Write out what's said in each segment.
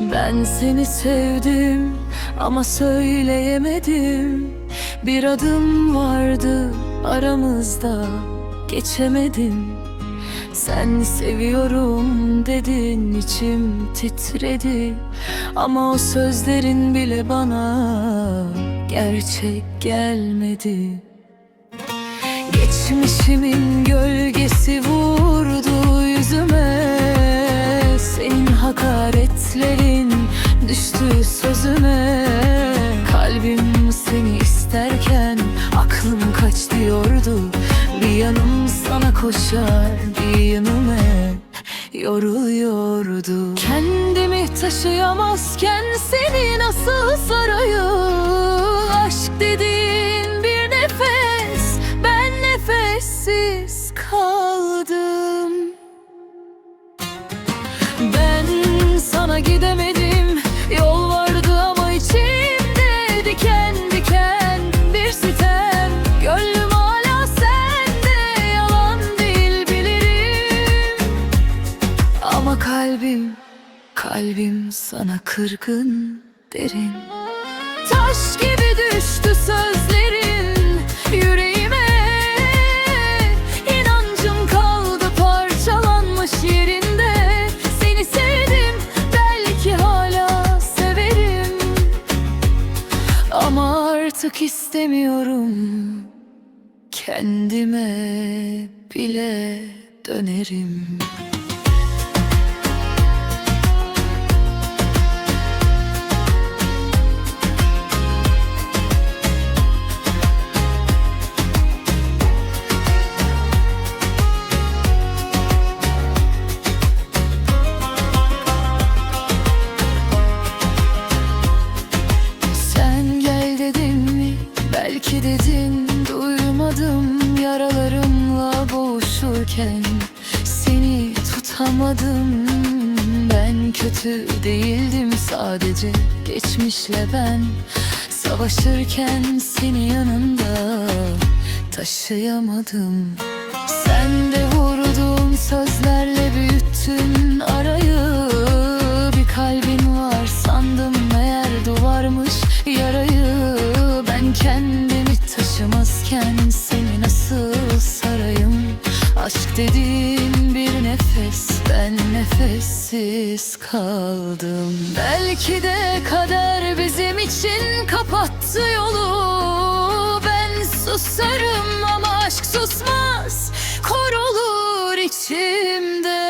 Ben seni sevdim ama söyleyemedim. Bir adım vardı aramızda geçemedim. Sen seviyorum dedin içim titredi. Ama o sözlerin bile bana gerçek gelmedi. Geçmişimin gölgesi isterken aklım kaç diyordu. Bir yanım sana koşar bir yanım yoruluyordu. Kendimi taşıyamazken seni nasıl sarayım? Aşk dediğin kalbim sana kırgın derin. Taş gibi düştü sözlerin yüreğime. İnancım kaldı parçalanmış yerinde. Seni sevdim belki hala severim. Ama artık istemiyorum. Kendime bile dönerim Dedin duymadım yaralarımla boğuşurken. Seni tutamadım ben kötü değildim sadece. Geçmişle ben Savaşırken seni yanımda taşıyamadım. Sen de vurduğun sözlerle büyüttün arayı Dediğin bir nefes ben nefessiz kaldım. Belki de kader bizim için kapattı yolu. Ben susarım ama aşk susmaz Korulur içimde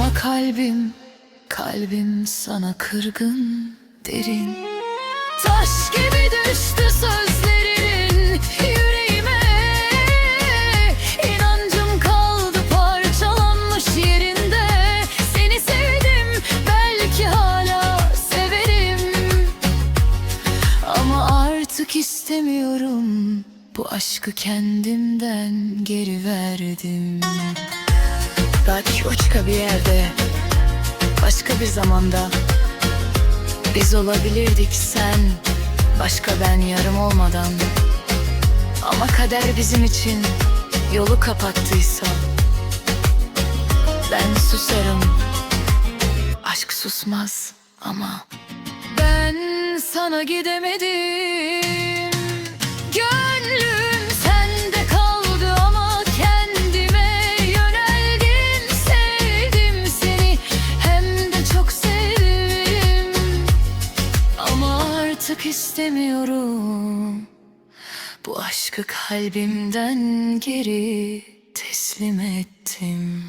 Ama kalbim Kalbim sana kırgın derin. Taş gibi düştü sözlerin yüreğime. İnancım kaldı parçalanmış yerinde. Seni sevdim belki hala severim. Ama artık istemiyorum Bu aşkı kendimden geri verdim. Belki başka bir yerde, başka bir zamanda. Biz olabilirdik sen Başka ben yarım olmadan. Ama kader bizim için Yolu kapattıysa. Ben susarım Aşk susmaz ama. Ben sana gidemedim istemiyorum. Bu aşkı kalbimden geri teslim ettim